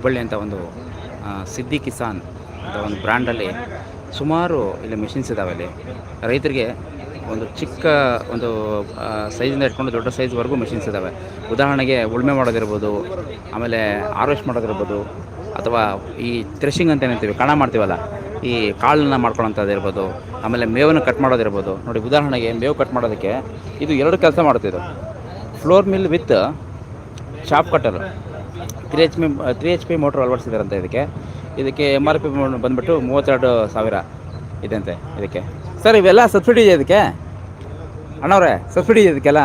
ಹುಬ್ಬಳ್ಳಿ ಅಂತ ಒಂದು ಸಿದ್ದಿ ಕಿಸಾನ್ ಅಂತ ಒಂದು ಬ್ರ್ಯಾಂಡಲ್ಲಿ ಸುಮಾರು ಇಲ್ಲಿ ಮಿಷಿನ್ಸ್ ಇದ್ದಾವೆ ಇಲ್ಲಿ ರೈತರಿಗೆ ಒಂದು ಚಿಕ್ಕ ಒಂದು ಸೈಜಿಂದ ಇಟ್ಕೊಂಡು ದೊಡ್ಡ ಸೈಜ್ವರೆಗೂ ಮಿಷಿನ್ಸ್ ಇದ್ದಾವೆ ಉದಾಹರಣೆಗೆ ಉಳುಮೆ ಮಾಡೋದಿರ್ಬೋದು, ಆಮೇಲೆ ಹಾರ್ವೆಸ್ಟ್ ಮಾಡೋದಿರ್ಬೋದು, ಅಥವಾ ಈ ಥ್ರೆಶಿಂಗ್ ಅಂತ ಏನಂತೀವಿ, ಕಣ ಮಾಡ್ತೀವಲ್ಲ, ಈ ಕಾಳನ್ನ ಮಾಡ್ಕೊಳೋಂಥದ್ದಿರ್ಬೋದು ಆಮೇಲೆ ಮೇವನ್ನು ಕಟ್ ಮಾಡೋದಿರ್ಬೋದು. ನೋಡಿ, ಉದಾಹರಣೆಗೆ ಮೇವು ಕಟ್ ಮಾಡೋದಕ್ಕೆ ಇದು ಎರಡು ಕೆಲಸ ಮಾಡ್ತಿದ್ರು flour mill with chaff cutter three H P three H P motor ಅಳವಡಿಸಿದಾರಂತೆ ಇದಕ್ಕೆ. ಇದಕ್ಕೆ ಎಂ ಆರ್ ಪಿ ಬಂದುಬಿಟ್ಟು ಮೂವತ್ತೆರಡು ಸಾವಿರ ಇದಂತೆ ಇದಕ್ಕೆ. ಸರ್ ಇವೆಲ್ಲ ಸಬ್ಸಿಡಿ ಇದೆ ಇದಕ್ಕೆ? ಅಣ್ಣವ್ರೆ ಸಬ್ಸಿಡಿ ಇದೆ ಇದಕ್ಕೆಲ್ಲ?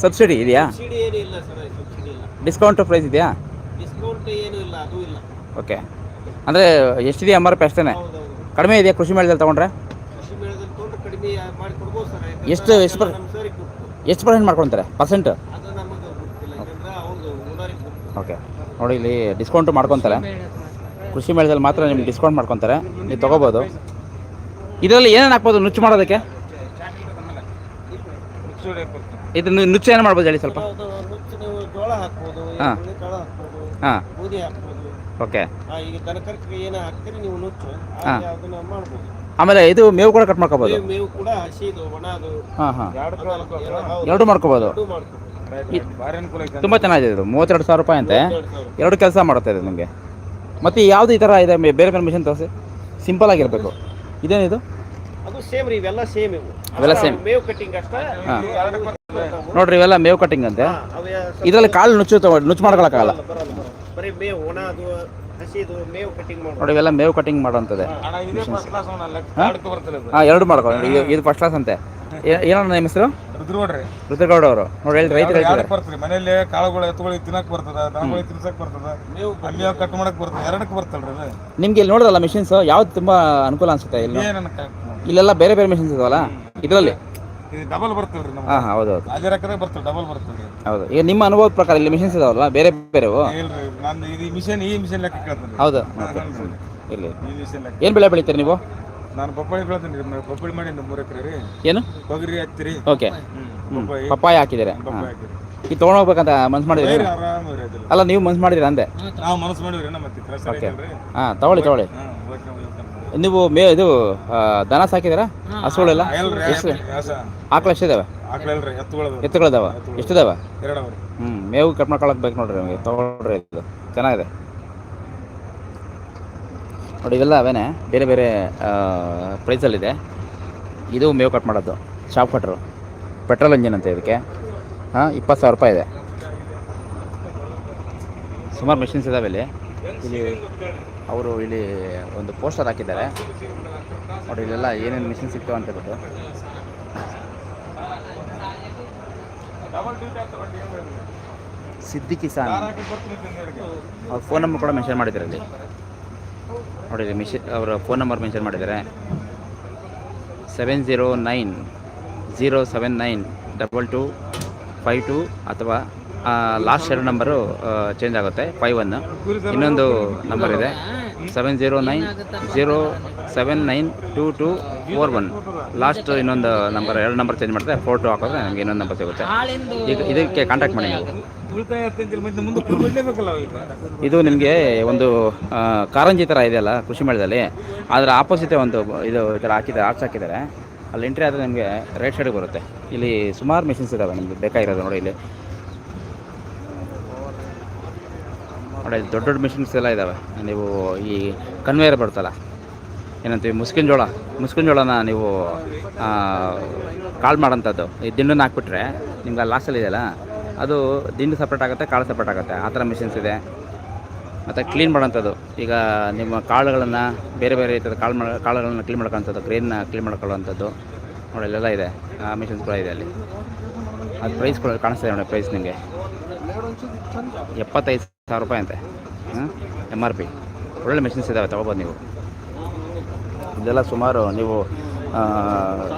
ಸಬ್ಸಿಡಿ ಇದೆಯಾ? ಡಿಸ್ಕೌಂಟ್ ಪ್ರೈಸ್ ಇದೆಯಾ? ಓಕೆ ಅಂದರೆ ಎಷ್ಟಿದೆ ಎಂ ಆರ್ ಪಿ ಅಷ್ಟೇ ಕಡಿಮೆ ಇದೆಯಾ ಕೃಷಿ ಮೇಳದಲ್ಲಿ ತೊಗೊಂಡ್ರೆ? ಎಷ್ಟು- ಎಷ್ಟು ಪರ್- ಎಷ್ಟು ಪರ್ಸೆಂಟ್ ಮಾಡ್ಕೊತಾರೆ ಪರ್ಸೆಂಟ್ ಓಕೆ. ನೋಡಿ ಇಲ್ಲಿ ಡಿಸ್ಕೌಂಟ್ ಮಾಡ್ಕೊತಾರೆ. ಕೃಷಿ ಮೇಳದಲ್ಲಿ ಮಾತ್ರ ನಿಮ್ಗೆ ಡಿಸ್ಕೌಂಟ್ ಮಾಡ್ಕೊತಾರೆ. ನೀವು ತೊಗೋಬೋದು. ಇದರಲ್ಲಿ ಏನೇನು ಹಾಕ್ಬೋದು ನುಚ್ಚು ಮಾಡೋದಕ್ಕೆ? ಇದು ನುಚ್ಚು ಏನು ಮಾಡ್ಬೋದು ಹೇಳಿ ಸ್ವಲ್ಪ. ಹಾಂ. ಹಾ. ಹಾಂ. ಓಕೆ. ಮಾಡ್ಬೋದು. ಆಮೇಲೆ ಇದು ಮೇವು ಕೂಡ ಕಟ್ ಮಾಡ್ಕೋಬೋದು? ಹಾಂ ಹಾಂ. ಎರಡು ಮಾಡ್ಕೋಬೋದು. ತುಂಬ ಚೆನ್ನಾಗಿದೆ ಇದು. ಮೂವತ್ತೆರಡು ಸಾವಿರ ರೂಪಾಯಿ ಅಂತೆ. ಎರಡು ಕೆಲಸ ಮಾಡುತ್ತೆ ಇದು ನಿಮಗೆ. ಮತ್ತು ಯಾವುದು ಈ ಥರ ಇದೆ? ಬೇರೆ ಬೇರೆ ಮಿಷನ್ ತೋರಿಸಿ. ಸಿಂಪಲ್ ಆಗಿರಬೇಕು. ಇದೇನಿದು? ಅದು ಸೇಮ್ ರೀ ಇವೆಲ್ಲ ಸೇಮ್ ಇವು. ಅವೆಲ್ಲ same. ಮೇವು ಕಟ್ಟಿಂಗ್ ಅಷ್ಟೇ. ಹಾಂ. ನೋಡ್ರಿ ಇವೆಲ್ಲ ಮೇವು ಕಟ್ಟಿಂಗ್ ಅಂತೆ. ಇದ್ರಲ್ಲಿ ಕಾಲು ನುಚ್ಚು ನುಚ್ಚು ಮಾಡ್ಕೊಳಕ್ಕಾಗಲ್ಲ. ಬರಲ್ಲ, ಬರಲ್ಲ, ಬರಲ್ಲ. ಬರೀ ಮೇವು ಒಣ ಅದು ಹಸಿದು ಮೇವು ಕಟ್ಟಿಂಗ್ ಮಾಡೋದು. ನೋಡಿ ಇವೆಲ್ಲ ಮೇವು ಕಟ್ಟಿಂಗ್ ಮಾಡೋಂಥದ್ದೇ ಹಾಂ. ಎರಡು ಮಾಡ್ಕೊಳ್ಳಿ ಇದು ಫಸ್ಟ್ ಕ್ಲಾಸ್ ಅಂತೆ. ಏನೋ ಏನಣ್ಣ ನಿಮ್ಮ ಹೆಸರು? ರುದ್ರಗೌಡ್ರಿ. ರುದ್ರಗೌಡ ಅವರು ನೋಡಿ ಹೇಳಿ ರೈತರು ಹೇಳ್ತಾರೆ ಬರ್ತದ್ರಿ ಮನೇಲಿ ಕಾಳುಗಳು ಎತ್ತುಗಳು ತಿನ್ನಕ್ ಬರ್ತದ ದನಗಳಿಗೆ ತಿನ್ಸಕ್ ಬರ್ತದ ನೀವು ಅಲ್ಲಿ ಕಟ್ ಮಾಡಕ್ ಬರ್ತದ ಎರಡಕ್ಕೆ ಬರ್ತಲ್ರಿ ಅದು. ನಿಮ್ಗೆ ಇಲ್ಲಿ ನೋಡಿದ್ರಲ್ಲ ಮಿಷಿನ್ಸ್ ಯಾವ್ದು ತುಂಬಾ ಅನುಕೂಲ ಅನ್ಸುತ್ತೆ ಇಲ್ಲಿ? ಏನ ಇಲ್ಲೆಲ್ಲ ಬೇರೆ ಬೇರೆ ಮಿಷಿನ್ಸ್ ಇದಾವಲ್ಲ? ಇದರಲ್ಲಿ? ಇದು ಡಬಲ್ ಬರ್ತಲ್ರಿ ನಮ್ಮ ಹಾಂ ಹಾಂ ಹೌದು ಹೌದು. ಅದೇ ರೊಕ್ಕದಾಗ ಬರ್ತದೆ ಡಬಲ್ ಬರ್ತಲ್ರಿ ಹೌದು. ಈಗ ನಿಮ್ಮ ಅನುಭವದ ಪ್ರಕಾರ ಇಲ್ಲಿ ಮಿಷಿನ್ಸ್ ಇದಾವಲ್ಲ ಬೇರೆ ಬೇರೆವು ಇಲ್ರಿ ನಾನು ಇದು ಮಿಷನ್ ಈ ಮಿಷನ್ ಲೆಕ್ಕ ಕೇಳ್ತೀನಿ. ಹೌದು. ಇಲ್ಲಿ. ಈ ಲೆಕ್ಕ. ಏನು ಬೆಳೆ ಬೆಳಿತೀರಿ ನೀವು? ನಾನು ಪಪ್ಪಾಯಿ ಬೆಳ್ತೀನಿ ಪಪ್ಪಾಯಿ ಪಪ್ಪಾಳಿ ಮಾಡಿ ಮೂರು ಎಕರೆ ರೀ. ಏನು? ತೊಗರಿ ಹತ್ತಿರಿ ಓಕೆ. ಪಪ್ಪಾಯಿ. ಹಾಕಿದ್ದೀರಾ? ಹಾಂ ಪಪ್ಪಾಯಿ ಹಾಕಿರಿ ಈಗ ತೊಗೊಂಡೋಗ್ಬೇಕಂತ ಮನ್ಸು ಮಾಡಿದ್ರಿ ರೀ ಅದಿಲ್ಲ ಅಲ್ಲ ನೀವು ಮನ್ಸು ಮಾಡಿದ್ರಿ ಅಂದೆ? ನಾವು ಮನಸ್ಸು ಮಾಡಿವ್ರಿ ನಮ್ಮ ಮತ್ತೆ ಕೆಲಸ Okay. ಐತಲ್ರಿ. ಹಾಂ ತಗೊಳ್ಳಿ ತಗೊಳ್ಳಿ. ಹಾಂ ಓಕೆ ನೀವು ಮೇ ಇದು ಆ, ದನ ಸಾಕಿದ್ದೀರಾ? ಹಸುಗಳೆಲ್ಲ? ಎಲ್ರಿ ಎಷ್ಟು? ಆಕಳು ಎಷ್ಟಿದಾವೆ ಆಕಳಲ್ರಿ ಎತ್ತುಗಳದ ಎತ್ತುಗಳಿದಾವೆ? ಎಷ್ಟಿದಾವೆ ಎರಡು ಅವ್ರಿ ಹ್ಞೂ ಮೇವು ಕಟ್ ಮಾಡ್ಕೊಳಕ್ ಬೇಕು ನೋಡ್ರಿ ನಮಗೆ. ತೊಗೊಳ್ರಿ ಇದು. ಚೆನ್ನಾಗಿದೆ. ನೋಡಿ, ಇವೆಲ್ಲ ಅವೇನೆ? ಬೇರೆ ಬೇರೆ ಪ್ರೈಸಲ್ಲಿದೆ ಇದು ಮೇವು ಕಟ್ ಮಾಡೋದು. ಶಾಪ್ ಕಟ್ರು ಪೆಟ್ರೋಲ್ ಇಂಜಿನ್ ಅಂತ ಇದಕ್ಕೆ. ಹಾಂ, ಇಪ್ಪತ್ತು ಸಾವಿರ ರೂಪಾಯಿ ಇದೆ. ಸುಮಾರು ಮೆಷಿನ್ಸ್ ಇದಾವೆ ಇಲ್ಲಿ. ಇಲ್ಲಿ ಅವರು ಇಲ್ಲಿ ಒಂದು ಪೋಸ್ಟರ್ ಹಾಕಿದ್ದಾರೆ. ನೋಡಿ, ಇಲ್ಲೆಲ್ಲ ಏನೇನು ಮಿಷಿನ್ ಸಿಗ್ತಾವೆ ಅಂತ ಹೇಳ್ಬಿಟ್ಟು ಸಿದ್ದಿ ಕಿಸಾನ್ ಅವ್ರ ಫೋನ್ ನಂಬರ್ ಕೂಡ ಮೆನ್ಷನ್ ಮಾಡಿದ್ದಾರೆ ಇಲ್ಲಿ. ನೋಡಿ ಮಿಷಿ ಅವರ ಫೋನ್ ನಂಬರ್ ಮೆನ್ಷನ್ ಮಾಡಿದ್ದಾರೆ. Seven zero nine zero seven nine double two five two ಅಥವಾ ಲಾಸ್ಟ್ ಎರಡು ನಂಬರು ಚೇಂಜ್ ಆಗುತ್ತೆ ಫೈವ್ ಒನ್ ಇನ್ನೊಂದು ನಂಬರ್ ಇದೆ. Seven zero nine zero seven nine two two four one last ಇನ್ನೊಂದು ನಂಬರ್ ಎರಡು number change ಮಾಡಿದ್ರೆ four two ಹಾಕಿದ್ರೆ ನಮಗೆ ಇನ್ನೊಂದು ನಂಬರ್ ಸಿಗುತ್ತೆ. ಈಗ ಇದಕ್ಕೆ ಕಾಂಟ್ಯಾಕ್ಟ್ ಮಾಡಿ ನೀವು. ಇದು ನಿಮಗೆ ಒಂದು ಕಾರಂಜಿ ಥರ ಇದೆಯಲ್ಲ ಕೃಷಿ ಮೇಳದಲ್ಲಿ? ಅದರ ಆಪೋಸಿಟೇ ಒಂದು ಇದು ಈ ಥರ ಹಾಕಿದ್ದಾರೆ ಆರ್ಟ್ಸ್ ಹಾಕಿದ್ದಾರೆ. ಅಲ್ಲಿ ಎಂಟ್ರಿ ಆದರೆ ನಿಮಗೆ ರೈಟ್ ಸೈಡಿಗೆ ಬರುತ್ತೆ. ಇಲ್ಲಿ ಸುಮಾರು ಮಿಷಿನ್ಸ್ ಇದ್ದಾವೆ ನಿಮಗೆ ಬೇಕಾಗಿರೋದು ನೋಡಿ ಇಲ್ಲಿ. ನೋಡಿ ದೊಡ್ಡ ದೊಡ್ಡ ಮಿಷಿನ್ಸ್ ಎಲ್ಲ ಇದ್ದಾವೆ ನೀವು ಈ ಕನ್ವೇಯರ್ ಬರುತ್ತಲ್ಲ, ಏನಂತೀವಿ, ಮುಸ್ಕಿನ ಜೋಳ. ಮುಸ್ಕಿನ ಜೋಳನ ನೀವು ಕಾಳು ಮಾಡೋಂಥದ್ದು ಈ ದಿಂಡನ್ನು ಹಾಕ್ಬಿಟ್ರೆ ನಿಮ್ಗೆ ಅಲ್ಲಿ ಲಾಸ್ಟಲ್ಲಿ ಇದೆಯಲ್ಲ? ಅದು ದಿಂಡು ಸಪ್ರೇಟ್ ಆಗುತ್ತೆ, ಕಾಳು ಸಪ್ರೇಟ್ ಆಗುತ್ತೆ. ಆ ಥರ ಮಿಷಿನ್ಸ್ ಇದೆ. ಮತ್ತು ಕ್ಲೀನ್ ಮಾಡೋಂಥದ್ದು. ಈಗ ನಿಮ್ಮ ಕಾಳುಗಳನ್ನು ಬೇರೆ ಬೇರೆ ರೀತಿಯ ಕಾಳು ಮಾಡ, ಕಾಳುಗಳನ್ನು ಕ್ಲೀನ್ ಮಾಡ್ಕೊಳ್ಳೋಂಥದ್ದು ಗ್ರೇನ್ನ ಕ್ಲೀನ್ ಮಾಡ್ಕೊಳ್ಳುವಂಥದ್ದು ನೋಡಿ ಇಲ್ಲೆಲ್ಲ ಇದೆ. ಆ ಮಿಷಿನ್ಸ್ ಕೂಡ ಇದೆ ಅಲ್ಲಿ. ಅದು ಪ್ರೈಸ್ ಕೂಡ ಕಾಣಿಸ್ತಾ ನೋಡಿ ಪ್ರೈಸ್ ನಿಮಗೆ ಎಪ್ಪತ್ತೈದು ಸಾವಿರ ರೂಪಾಯಿ ಅಂತೆ. ಎಂ ಆರ್ ಪಿ ಒಳ್ಳೆ ಮಿಷಿನ್ಸ್ ಇದ್ದಾವೆ ತೊಗೊಬೋದು ನೀವು. ಇದೆಲ್ಲ ಸುಮಾರು ನೀವು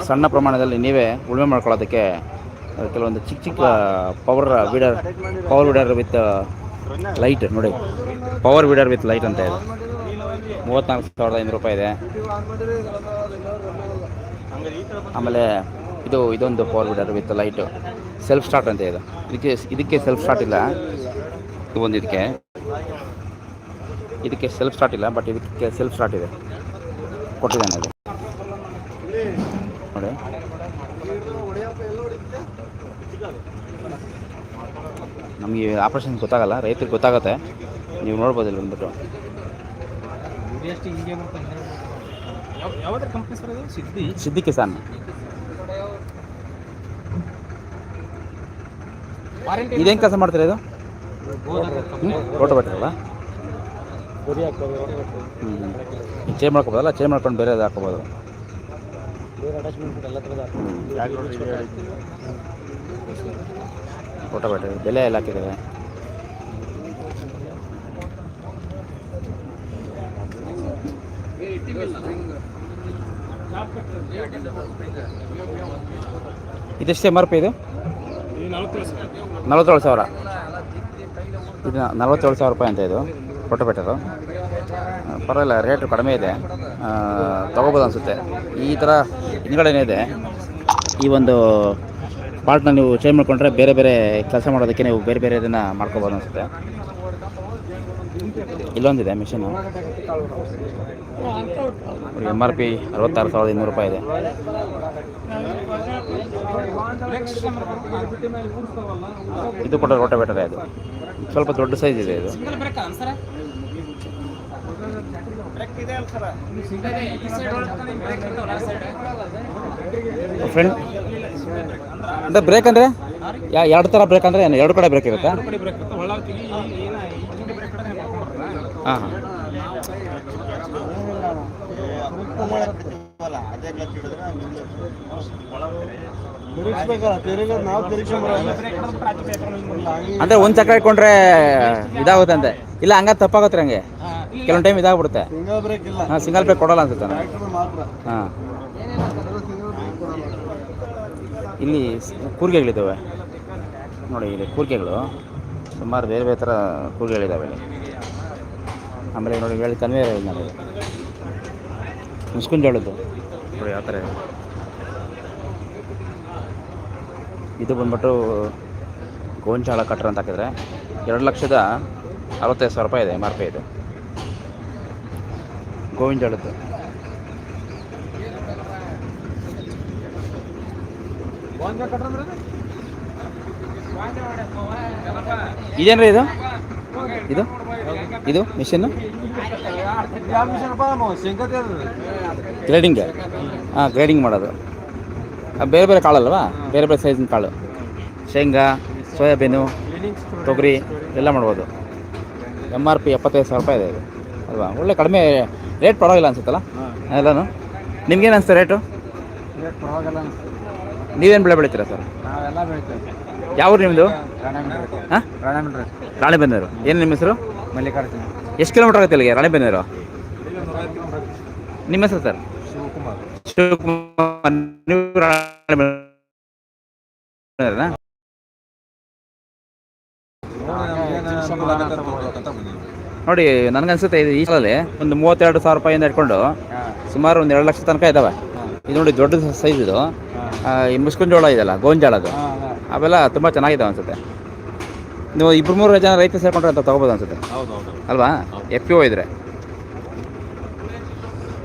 ಸಣ್ಣ ಪ್ರಮಾಣದಲ್ಲಿ ನೀವೇ ಉಳುಮೆ ಮಾಡ್ಕೊಳ್ಳೋದಕ್ಕೆ ಕೆಲವೊಂದು ಚಿಕ್ಕ ಚಿಕ್ಕ power weeder power weeder with light ನೋಡಿ. ಪವರ್ ವೀಡರ್ ವಿತ್ ಲೈಟ್ ಅಂತ ಇದೆ. ಮೂವತ್ತ್ನಾಲ್ಕು ಸಾವಿರದ ಐನೂರು ರೂಪಾಯಿ ಇದೆ. ಆಮೇಲೆ ಇದು, ಇದೊಂದು power weeder with light self start ಅಂತ ಇದೆ. ಇದಕ್ಕೆ ಇದಕ್ಕೆ ಸೆಲ್ಫ್ ಸ್ಟಾರ್ಟ್ ಇಲ್ಲ. ಇದು ಒಂದು ಇದಕ್ಕೆ. ಇದಕ್ಕೆ ಸೆಲ್ಫ್ ಸ್ಟಾರ್ಟ್ ಇಲ್ಲ ಬಟ್ ಇದಕ್ಕೆ ಸೆಲ್ಫ್ ಸ್ಟಾರ್ಟ್ ಇದೆ. ಕೊಟ್ಟಿದ್ದಾನೆ ಅದು ನೋಡಿ ನಮಗೆ ಆಪ್ರೇಷನ್ ಗೊತ್ತಾಗಲ್ಲ, ರೈತರಿಗೆ ಗೊತ್ತಾಗುತ್ತೆ. ನೀವು ನೋಡ್ಬೋದು ಇಲ್ಲಿ ಬಂದ್ಬಿಟ್ಟು. ಸಿದ್ದಿ ಕಿಸಾನ್. ಇದೇನು ಕೆಲಸ ಮಾಡ್ತೀರಾ ಇದು? ರೋಟ ಬೆಟ್ರಲ್ಲ ಹ್ಞೂ ಚೇಂಜ್ ಮಾಡ್ಕೋಬೋದಲ್ಲ, ಚೇಂಜ್ ಮಾಡ್ಕೊಂಡು ಬೇರೆ ಹಾಕೋಬೋದು. ರೋಟ ಬೆಟ್ರಿ ಬೆಲೆ ಎಲ್ಲ ಹಾಕಿದ್ದೇವೆ. ಇದೆಷ್ಟು ಎಂ ಆರ್ ಪಿ ಇದು? ನಲವತ್ತೇಳು ಸಾವಿರ. ಇದು ನಲವತ್ತೇಳು ಸಾವಿರ ರೂಪಾಯಿ ಅಂತ ಇದು ಕೊಟ್ಟಬೆಟ್ಟರು ಪರವಾಗಿಲ್ಲ ರೇಟು ಕಡಿಮೆ ಇದೆ. ತೊಗೋಬೋದು ಅನಿಸುತ್ತೆ. ಈ ಥರ ಹಿಂದ್ಗಡೆನೇ ಇದೆ. ಈ ಒಂದು ಪಾರ್ಟ್ನ ನೀವು ಚೇಂಜ್ ಮಾಡಿಕೊಂಡ್ರೆ ಬೇರೆ ಬೇರೆ ಕೆಲಸ ಮಾಡೋದಕ್ಕೆ ನೀವು ಬೇರೆ ಬೇರೆ ಇದನ್ನು ಮಾಡ್ಕೋಬೋದು ಅನಿಸುತ್ತೆ. ಇಲ್ಲೊಂದಿದೆ ಮಿಷಿನು ಎಂ ಆರ್ ಪಿ ಅರವತ್ತಾರು ಸಾವಿರದ ಇನ್ನೂರು ರೂಪಾಯಿ ಇದೆ. ಇದು ಕೂಡ ರೋಟೋವೇಟರ್ ಅದು. ಸ್ವಲ್ಪ ದೊಡ್ಡ ಸೈಜ್ ಇದೆ ಇದು. ಫ್ರೆಂಡ್ ಅಂದರೆ ಬ್ರೇಕ್ ಅಂದರೆ ಯಾ ಎರಡು ಥರ ಬ್ರೇಕ್ ಅಂದರೆ ಏನು? ಎರಡು ಕಡೆ ಬ್ರೇಕ್ ಇರುತ್ತಾ? ಹಾಂ ಹಾಂ. ಅಂದರೆ ಒಂದು ಚಕ್ರ ಇಟ್ಕೊಂಡ್ರೆ ಇದಾಗುತ್ತೆ ಅಂತೆ ಇಲ್ಲ ಹಂಗ ತಪ್ಪಾಗುತ್ತೆ ಹಂಗೆ ಕೆಲವೊಂದು ಟೈಮ್ ಇದಾಗ್ಬಿಡುತ್ತೆ. ಸಿಂಗಲ್ ಬ್ರೇಕ್ ಇಲ್ಲ. ಹಾಂ ಸಿಂಗಲ್ ಬ್ರೇಕ್ ಕೊಡಲ್ಲ ಅನ್ಸುತ್ತೆ ಮಾತ್ರ. ಹಾಂ. ಇಲ್ಲಿ ಕೂರಿಗೆಗಳಿದ್ದಾವೆ. ನೋಡಿ ಇಲ್ಲಿ ಕೂರ್ಗೆಗಳು, ಸುಮಾರು ಬೇರೆ ಬೇರೆ ಥರ ಕೂರ್ಗೆಗಳಿದ್ದಾವೆ ಇಲ್ಲಿ. ಆಮೇಲೆ ನೋಡಿ ಹೇಳಿ ಇದೆ ನೋಡಿ ಮುಸ್ಕುಂಜ್ ಜೋಳದ್ದು ನೋಡಿ ಯಾವ ಥರ ಇದೆ. ಇದು ಬಂದ್ಬಿಟ್ಟು ಗೋಂಚಾಳ ಕಟ್ರ ಅಂತ ಹಾಕಿದ್ರೆ ಎರಡು ಲಕ್ಷದ ಅರವತ್ತೈದು ಸಾವಿರ ರೂಪಾಯಿ ಇದೆ, ಎಂ ಆರ್ ಪಿ ಇದೆ. ಗೋವಿನ ಜೋಳದ್ದು ಇದೇನ್ರಿ ಇದು? ಇದು? ಇದು ಮಿಷನ್? ಗ್ರೇಡಿಂಗ್. ಹಾಂ ಗ್ರೇಡಿಂಗ್ ಮಾಡೋದು. ಬೇರೆ ಬೇರೆ ಕಾಳಲ್ವಾ? ಬೇರೆ ಬೇರೆ ಸೈಜಿನ ಕಾಳು. ಶೇಂಗಾ ಸೋಯಾಬೀನು ತೊಗರಿ ಎಲ್ಲ ಮಾಡ್ಬೋದು. ಎಂ ಆರ್ ಪಿ ಎಪ್ಪತ್ತೈದು ಸಾವಿರ ರೂಪಾಯಿ ಇದೆ ಇದು. ಅಲ್ವಾ? ಒಳ್ಳೆ ಕಡಿಮೆ ರೇಟ್ ಪರವಾಗಿಲ್ಲ ಅನ್ಸುತ್ತಲ್ಲ? ಎಲ್ಲನೂ? ನಿಮ್ಗೇನು ಅನಿಸುತ್ತೆ ರೇಟು? ಪರವಾಗಿಲ್ಲ ನೀವೇನು ಬೆಳೆ ಬೆಳಿತೀರಾ ಸರ್? ನಾವೆಲ್ಲ ಬೆಳಿತೇವೆ. ಯಾವ ಊರು ನಿಮ್ಮದು ರಾಣೆಬೆನ್ನೂರು. ಹಾಂ? ರಾಣೆಬೆನ್ನೂರು. ರಾಣಿಬೆನ್ನೂರು. ಏನು ನಿಮ್ಮ ಹೆಸರು? ಮಲ್ಲಿಕಾರ್ಜುನ. ಎಷ್ಟು ಕಿಲೋಮೀಟರ್ ಆಗುತ್ತೆ ಇಲ್ಲಿಗೆ ರಾಣೆಬೆನ್ನೂರು? ನಿಮ್ಮ ಹೆಸರು ಸರ್? ಶಿವಕುಮಾರ್. ಶಿವಕುಮಾರ್. ನೀವು ರಾಣಿಬೆನ್ನೂರನಾ? ನೋಡಿ ನನಗನ್ಸುತ್ತೆ ಇದು ಈ ಸಲಲ್ಲಿ ಒಂದು ಮೂವತ್ತೆರಡು ಸಾವಿರ ರೂಪಾಯಿಂದ ಇಟ್ಕೊಂಡು ಸುಮಾರು ಒಂದು ಎರಡು ಲಕ್ಷ ತನಕ ಇದ್ದಾವೆ ಇದು ನೋಡಿ ದೊಡ್ಡ ಸೈಜ್ ಇದು. ಈ ಮುಸ್ಕಿನ ಜೋಳ ಇದೆಯಲ್ಲ ಗೋಂಜಾಳದು ಅವೆಲ್ಲ ತುಂಬ ಚೆನ್ನಾಗಿದೆ ಅನ್ಸುತ್ತೆ. ನೀವು ಇಬ್ಬರು ಮೂರು ಜನ ರೈತ ಸೇರ್ಕೊಂಡ್ರೆ ಅಂತ ತೊಗೋಬೋದು ಅನ್ಸುತ್ತೆ. ಅಲ್ವಾ? ಎಫ್ ಯು ಒ ಇದ್ರೆ.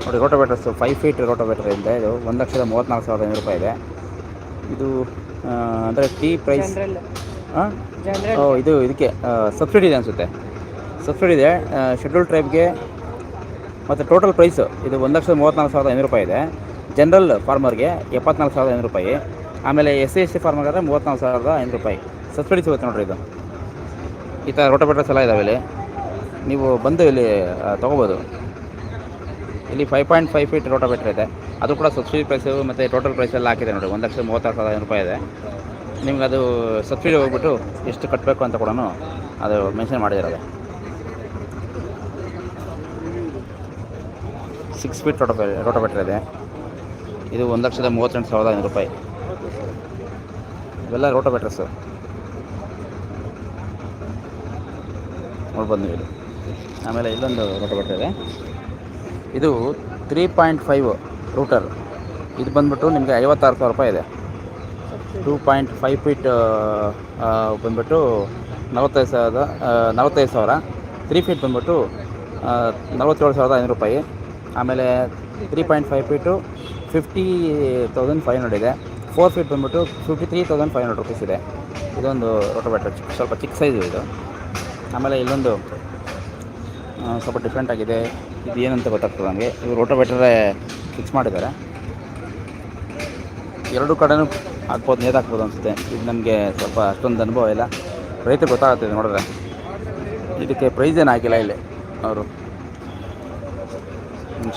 ನೋಡಿ ರೋಟೋವೇಟರ್ಸ್ ಫೈವ್ ಫೀಟ್ ರೋಟೋವೇಟರ್ ಇದೆ. ಇದು ಒಂದು ಲಕ್ಷದ ಮೂವತ್ತ್ನಾಲ್ಕು ಸಾವಿರದ ಐನೂರು ರೂಪಾಯಿ ಇದೆ. ಇದು ಅಂದರೆ ಟೀ ಪ್ರೈಸ್ ಹಾಂ ಓ ಇದು ಇದಕ್ಕೆ ಸಬ್ಸಿಡಿ ಇದೆ ಅನಿಸುತ್ತೆ. ಸಬ್ಸಿಡಿ ಇದೆ. ಶೆಡ್ಯೂಲ್ ಟ್ರೈಬ್ಗೆ ಮತ್ತು ಟೋಟಲ್ ಪ್ರೈಸು ಇದು ಒಂದು ಲಕ್ಷದ ಮೂವತ್ತ್ನಾಲ್ಕು ಸಾವಿರದ ಐನೂರು ರೂಪಾಯಿ ಇದೆ. ಜನರಲ್ ಫಾರ್ಮರ್ಗೆ ಎಪ್ಪತ್ನಾಲ್ಕು ಸಾವಿರದ ಐನೂರು ರೂಪಾಯಿ. ಆಮೇಲೆ ಎಸ್ ಸಿ ಎಸ್ ಟಿ ಫಾರ್ಮರ್ಗಾದ್ರೆ ಮೂವತ್ತ್ನಾಲ್ಕು ಸಾವಿರದ ಐನೂರು ರೂಪಾಯಿ. ಸಬ್ಸಿಡಿ ಸಿಗುತ್ತೆ ನೋಡಿರಿ ಇದು. ಈ ಥರ ರೋಟೋಬೇಟರ್ಸ್ ಎಲ್ಲ ಇದಾವೆ ಇಲ್ಲಿ. ನೀವು ಬಂದು ಇಲ್ಲಿ ತೊಗೋಬೋದು. ಇಲ್ಲಿ five point five feet rotavator ಇದೆ. ಅದು ಕೂಡ ಸಬ್ಸಿಡಿ ಪ್ರೈಸು ಮತ್ತು ಟೋಟಲ್ ಪ್ರೈಸ್ ಎಲ್ಲ ಹಾಕಿದೆ ನೋಡಿ ಒಂದು ಲಕ್ಷ ಮೂವತ್ತಾರು ಸಾವಿರದ ಐನೂರು ರೂಪಾಯಿ ಇದೆ. ನಿಮ್ಗೆ ಅದು ಸಬ್ಸಿಡಿ ಹೋಗ್ಬಿಟ್ಟು ಎಷ್ಟು ಕಟ್ಟಬೇಕು ಅಂತ ಕೂಡ ಅದು ಮೆನ್ಷನ್ ಮಾಡಿದಿರೋದು ಸಿಕ್ಸ್ ಫೀಟ್ ರೋಟೋ ರೋಟೋಬೇಟರ್ ಇದೆ. ಇದು ಒಂದು ಲಕ್ಷದ ಮೂವತ್ತೆಂಟು ಸಾವಿರದ ಐನೂರು ರೂಪಾಯಿ. ಇವೆಲ್ಲ ರೋಟೋವೇಟರ್ಸು ನೋಡ್ಬೋದು ನೀವು ಆಮೇಲೆ ಇಲ್ಲೊಂದು ರೋಟೋವೇಟರ್ ಇದೆ. ಇದು ತ್ರೀ ಪಾಯಿಂಟ್ ಫೈವ್ ರೂಟರ್ ಇದು ಬಂದ್ಬಿಟ್ಟು ನಿಮಗೆ ಐವತ್ತಾರು ಸಾವಿರ ರೂಪಾಯಿ ಇದೆ. ಟೂ ಪಾಯಿಂಟ್ ಫೈವ್ ಫೀಟ್ ಬಂದ್ಬಿಟ್ಟು ನಲವತ್ತೈದು ಸಾವಿರದ ನಲವತ್ತೈದು ಸಾವಿರ. ತ್ರೀ ಫೀಟ್ ಬಂದ್ಬಿಟ್ಟು ನಲವತ್ತೇಳು ಸಾವಿರದ ಐನೂರು ರೂಪಾಯಿ. ಆಮೇಲೆ three point five feet fifty thousand five hundred ಇದೆ. ಫೋರ್ ಫೀಟ್ ಬಂದ್ಬಿಟ್ಟು fifty three thousand five hundred rupees ಇದೆ. ಇದೊಂದು ರೋಟೋಬ್ಯಾಟ್ರ್ ಚಿಕ್ಕ ಸ್ವಲ್ಪ ಚಿಕ್ಕ ಸೈಜ್ ಇದು. ಆಮೇಲೆ ಇಲ್ಲೊಂದು ಸ್ವಲ್ಪ ಡಿಫ್ರೆಂಟ್ ಆಗಿದೆ. ಇದು ಏನಂತ ಗೊತ್ತಾಗ್ತದೆ ನನಗೆ ಇವು ರೋಟೋಬ್ಯಾಟ್ರೇ ಫಿಕ್ಸ್ ಮಾಡಿದ್ದಾರೆ. ಎರಡು ಕಡೆನೂ ಹಾಕ್ಬೋದು, ನೇತಾಕ್ಬೋದು ಅನಿಸುತ್ತೆ. ಇದು ನಮಗೆ ಸ್ವಲ್ಪ ಅಷ್ಟೊಂದು ಅನುಭವ ಇಲ್ಲ. ರೈತ ಗೊತ್ತಾಗುತ್ತೆ ನೋಡಿದ್ರೆ. ಇದಕ್ಕೆ ಪ್ರೈಸ್ ಏನು ಹಾಕಿಲ್ಲ ಇಲ್ಲಿ. ಅವರು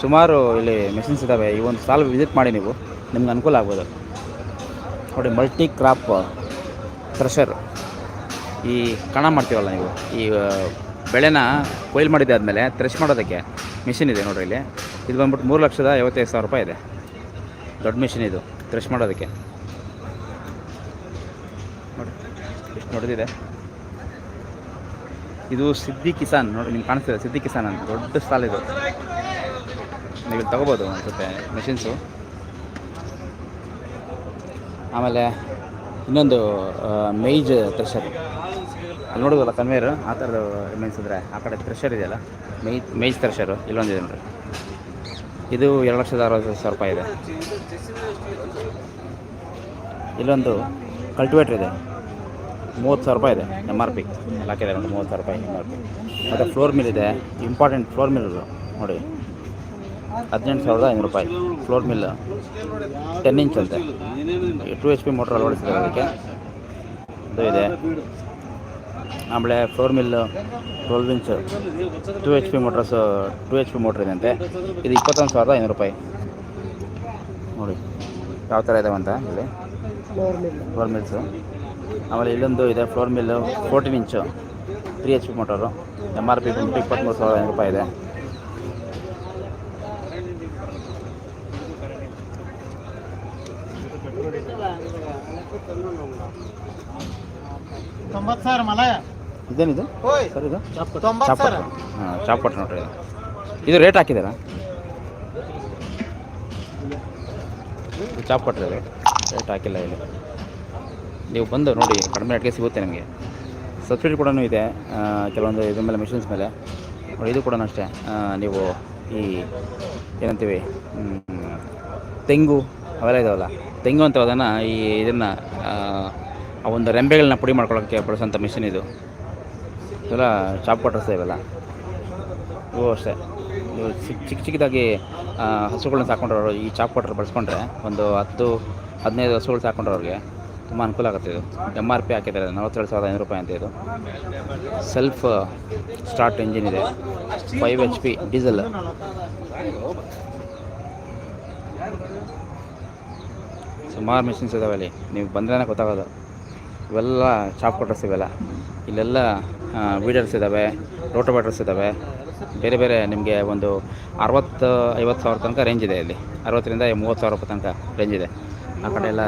ಸುಮಾರು ಇಲ್ಲಿ ಮೆಷಿನ್ಸ್ ಇದ್ದಾವೆ ಈ ಒಂದು ಸಾಲ ವಿಸಿಟ್ ಮಾಡಿ ನೀವು. ನಿಮ್ಗೆ ಅನುಕೂಲ ಆಗ್ಬೋದು. ನೋಡಿ ಮಲ್ಟಿ ಕ್ರಾಪ್ ಥ್ರೆಷರ್ ಈ ಕಣ ಮಾಡ್ತೀವಲ್ಲ ನೀವು? ಈ ಬೆಳೆನ ಕೊಯ್ಲು ಮಾಡಿದ್ದಾದಮೇಲೆ ಥ್ರೆಶ್ ಮಾಡೋದಕ್ಕೆ ಮಿಷಿನ್ ಇದೆ ನೋಡಿರಿ ಇಲ್ಲಿ. ಇದು ಬಂದ್ಬಿಟ್ಟು ಮೂರು ಲಕ್ಷದ ಐವತ್ತೈದು ಸಾವಿರ ರೂಪಾಯಿ ಇದೆ. ದೊಡ್ಡ ಮಿಷಿನ್ ಇದು ಥ್ರೆಶ್ ಮಾಡೋದಕ್ಕೆ. ನೋಡಿ, ಎಷ್ಟು ನೋಡಿದಿದೆ ಇದು ಸಿದ್ದಿ ಕಿಸಾನ್ ನೋಡಿ, ನಿಮ್ಗೆ ಕಾಣಿಸ್ತಿದೆ ಸಿದ್ದಿ ಕಿಸಾನ್ ಅಂತ. ದೊಡ್ಡ ಸ್ಟಾಲ್ ಇದು. ನೀವು ತೊಗೋಬೋದು ಅನಿಸುತ್ತೆ ಮೆಷಿನ್ಸು ಆಮೇಲೆ ಇನ್ನೊಂದು ಮೇಜ್ ಥ್ರೆಷರ್ ಅಲ್ಲಿ ನೋಡೋದಲ್ಲ ಕನ್ವೇರು ಆ ಥರದ್ದು ಮೆನ್ಸಿದ್ರೆ ಆ ಕಡೆ ಥ್ರೆಷರ್ ಇದೆಯಲ್ಲ? ಮೇಜ್ ಮೇಜ್ ಥ್ರೆಷರು ಇಲ್ಲೊಂದಿದೆ ನೋಡಿರಿ. ಇದು ಎರಡು ಲಕ್ಷದ ಅರವತ್ತು ಸಾವಿರ ರೂಪಾಯಿ ಇದೆ. ಇಲ್ಲೊಂದು ಕಲ್ಟಿವೇಟ್ರ್ ಇದೆ. ಮೂವತ್ತು ಸಾವಿರ ರೂಪಾಯಿ ಇದೆ ಎಂ ಆರ್ ಪಿ ಹಾಕಿದೆ ನೋಡಿ ಮೂವತ್ತು ಸಾವಿರ ರೂಪಾಯಿ ಎಂ ಆರ್ ಪಿ ಮತ್ತು ಫ್ಲೋರ್ ಮಿಲ್ ಇದೆ ಇಂಪಾರ್ಟೆಂಟ್ ಫ್ಲೋರ್ ಮಿಲ್ ನೋಡಿ. ಹದಿನೆಂಟು ಸಾವಿರದ ಐನೂರು ರೂಪಾಯಿ. ಫ್ಲೋರ್ ಮಿಲ್ ಟೆನ್ ಇಂಚ್ ಅಂತೆ. ಟು ಎಚ್ ಪಿ ಮೋಟ್ರ್ ಅಳವಡಿಸಿದ್ದಾರೆ ಅದಕ್ಕೆ. ಅದು ಇದೆ. ಆಮೇಲೆ flour mill twelve inch two H P motors two H P motor ಇದೆ ಅಂತೆ. ಇದು ಇಪ್ಪತ್ತೊಂದು ಸಾವಿರದ ಐನೂರು ರೂಪಾಯಿ. ನೋಡಿ ಯಾವ ಥರ ಇದೆ ಅಂತ ಇಲ್ಲಿ ಫ್ಲೋರ್ ಮಿಲ್ಸು ಆಮೇಲೆ ಇಲ್ಲೊಂದು ಇದೆ flour mill fourteen inch three H P motor M R P ಬಂದು ಇಪ್ಪತ್ತ್ಮೂರು ಸಾವಿರದ ಐನೂರು ರೂಪಾಯಿ ಇದೆ. ಸಾವಿರ ಮಲಯ. ಇದೇನಿದು? ಸರ್ ಇದು? ಚಾಪಟ್. ಹಾಂ ಚಾಪ್ ಕೊಟ್ಟು ನೋಡ್ರಿ. ಇದು. ರೇಟ್ ಹಾಕಿದ್ದೀರಾ ಇದು ಚಾಪ್ ಕೊಟ್ಟರೆ ಇದು. ರೇಟ್ ಹಾಕಿಲ್ಲ ಇಲ್ಲಿ. ನೀವು ಬಂದು ನೋಡಿ ಕಡಿಮೆ ರೇಟ್ಗೆ ಸಿಗುತ್ತೆ ನಿಮಗೆ. ಸಬ್ಸಿಡಿ ಕೂಡ ಇದೆ. ಕೆಲವೊಂದು ಇದ್ರ ಮೇಲೆ ಮಿಷಿನ್ಸ್ ಮೇಲೆ. ನೋಡಿ ಇದು ಕೂಡ ಅಷ್ಟೇ. ನೀವು ಈ ಏನಂತೀವಿ ತೆಂಗು ಅವೆಲ್ಲ ಇದಾವಲ್ಲ. ತೆಂಗು ಅಂತ ಅದನ್ನು ಈ ಇದನ್ನು ಆ ಒಂದು ರೆಂಬೆಗಳನ್ನ ಪುಡಿ ಮಾಡ್ಕೊಳ್ಳೋಕ್ಕೆ ಬಳಸೋಂಥ ಮಿಷಿನ್ ಇದು. ಇವೆಲ್ಲ ಚಾಪ್ ಕೊಟ್ಟರ್ಸ್ ಇವೆಲ್ಲ. ಇವು ಅಷ್ಟೇ. ಇವು ಚಿಕ್ಕ ಚಿಕ್ಕ ಚಿಕ್ಕದಾಗಿ ಹಸುಗಳನ್ನ ಸಾಕೊಂಡ್ರವ್ರು ಈ ಚಾಪ್ ಕೊಟ್ಟರು ಬಳಸ್ಕೊಂಡ್ರೆ ಒಂದು ಹತ್ತು, ಹದಿನೈದು ಹಸುಗಳು ಸಾಕೊಂಡ್ರವ್ರಿಗೆ ತುಂಬ ಅನುಕೂಲ ಆಗುತ್ತೆ ಇದು. ಎಂ ಆರ್ ಪಿ ಹಾಕಿದ್ದಾರೆ ನಲವತ್ತೇಳು ಸಾವಿರದ ಐನೂರು ರೂಪಾಯಿ ಅಂತ ಇದು. ಸೆಲ್ಫ್ ಸ್ಟಾರ್ಟ್ ಇಂಜಿನ್ ಇದೆ. ಫೈವ್ ಎಚ್ ಪಿ ಡೀಸೆಲ್ ಸುಮಾರು ಮಿಷಿನ್ಸ್ ಇದಾವೆ ಅಲ್ಲಿ. ನೀವು ಬಂದ್ರೆ ಗೊತ್ತಾಗೋದು. ಇವೆಲ್ಲ ಚಾಪ್ ಕೊಟ್ಟರ್ಸ್ ಇವೆಲ್ಲ. ಇಲ್ಲೆಲ್ಲ ವೀಡರ್ಸ್ ಇದ್ದಾವೆ ರೋಟೋವೇಟರ್ಸ್ ಇದ್ದಾವೆ ಬೇರೆ ಬೇರೆ ನಿಮಗೆ ಒಂದು ಅರವತ್ತು ಐವತ್ತು ಸಾವಿರ ತನಕ ರೇಂಜ್ ಇದೆ ಇಲ್ಲಿ. ಅರವತ್ತರಿಂದ ಮೂವತ್ತು ಸಾವಿರ ರೂಪಾಯಿ ತನಕ ರೇಂಜ್ ಇದೆ. ಆ ಕಡೆ ಎಲ್ಲ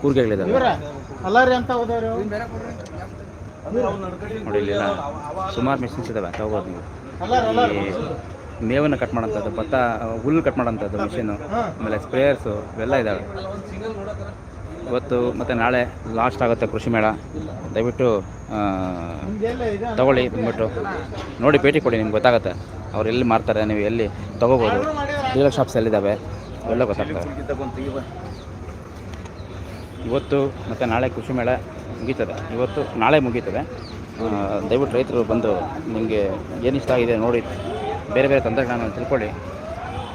ಕೂರ್ಗೆಗಳಿದ್ದಾವೆ ನೋಡಿ ಇಲ್ಲೆಲ್ಲ ಸುಮಾರು ಮೆಷಿನ್ಸ್ ಇದ್ದಾವೆ ತಗೋಬೋದು ನೀವು. ಮೇವನ್ನು ಕಟ್ ಮಾಡೋಂಥದ್ದು ಭತ್ತ ಹುಲ್ಲು ಕಟ್ ಮಾಡೋಂಥದ್ದು ಮಿಷಿನ್ನು ಆಮೇಲೆ ಸ್ಪ್ರೇಯರ್ಸು ಇವೆಲ್ಲ ಇದ್ದಾವೆ ಇವತ್ತು ಮತ್ತು ನಾಳೆ ಲಾಸ್ಟ್ ಆಗುತ್ತೆ ಕೃಷಿ ಮೇಳ. ದಯವಿಟ್ಟು ತಗೊಳ್ಳಿ ಬಂದ್ಬಿಟ್ಟು. ನೋಡಿ ಭೇಟಿ ಕೊಡಿ, ನಿಮ್ಗೆ ಗೊತ್ತಾಗುತ್ತೆ. ಅವ್ರು ಎಲ್ಲಿ ಮಾರ್ತಾರೆ, ನೀವು ಎಲ್ಲಿ ತೊಗೋಬೋದು. ಡೀಲರ್ ಶಾಪ್ಸ್ ಎಲ್ಲಿದ್ದಾವೆ ಎಲ್ಲ ಗೊತ್ತಾಗ್ತವೆ. ಇವತ್ತು ಮತ್ತು ನಾಳೆ ಕೃಷಿ ಮೇಳ ಮುಗೀತದೆ. ಇವತ್ತು ನಾಳೆ ಮುಗೀತದೆ. ದಯವಿಟ್ಟು ರೈತರು ಬಂದು ನಿಮಗೆ ಏನು ಇಷ್ಟ ಆಗಿದೆ ನೋಡಿ, ಬೇರೆ ಬೇರೆ ತಂತ್ರಜ್ಞಾನ ತಿಳ್ಕೊಳ್ಳಿ.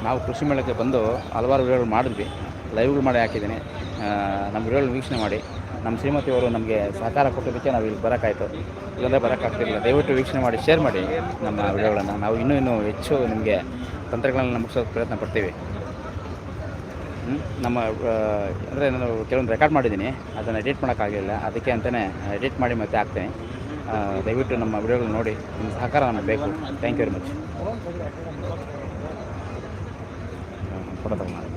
ನಾವು ಕೃಷಿ ಮೇಳಕ್ಕೆ ಬಂದು ಹಲವಾರು ವಿಡಿಯೋಗಳು ಮಾಡಿದ್ವಿ. ಲೈವ್ಗಳು ಮಾಡಿ ಹಾಕಿದ್ದೀನಿ. ನಮ್ಮ ವಿಡಿಯೋಗಳು ವೀಕ್ಷಣೆ ಮಾಡಿ. ನಮ್ಮ ಶ್ರೀಮತಿಯವರು ನಮಗೆ ಸಹಕಾರ ಕೊಟ್ಟಿದ್ದಕ್ಕೆ ನಾವು ಇಲ್ಲಿ ಬರೋಕ್ಕಾಯ್ತು. ಇಲ್ಲಂದರೆ ಬರೋಕ್ಕಾಗ್ತಿರಲಿಲ್ಲ. ದಯವಿಟ್ಟು ವೀಕ್ಷಣೆ ಮಾಡಿ, ಶೇರ್ ಮಾಡಿ ನಮ್ಮ ವಿಡಿಯೋಗಳನ್ನು. ನಾವು ಇನ್ನೂ ಇನ್ನೂ ಹೆಚ್ಚು ನಿಮಗೆ ತಂತ್ರಜ್ಞಾನ ಮುಗಿಸೋಕೆ ಪ್ರಯತ್ನ ಪಡ್ತೀವಿ. ನಮ್ಮ ಅಂದರೆ ನಾನು ಕೆಲವೊಂದು ರೆಕಾರ್ಡ್ ಮಾಡಿದ್ದೀನಿ. ಅದನ್ನು ಎಡಿಟ್ ಮಾಡೋಕ್ಕಾಗಲಿಲ್ಲ ಅದಕ್ಕೆ ಅಂತಲೇ ಎಡಿಟ್ ಮಾಡಿ ಮತ್ತೆ ಹಾಕ್ತೇನೆ. ದಯವಿಟ್ಟು ನಮ್ಮ ವಿಡಿಯೋಗಳು ನೋಡಿ. ನಿಮ್ಮ ಸಹಕಾರ ನಮಗೆ ಬೇಕು. ಥ್ಯಾಂಕ್ ಯು ವೆರಿ ಮಚ್ ತಗೊಂಡು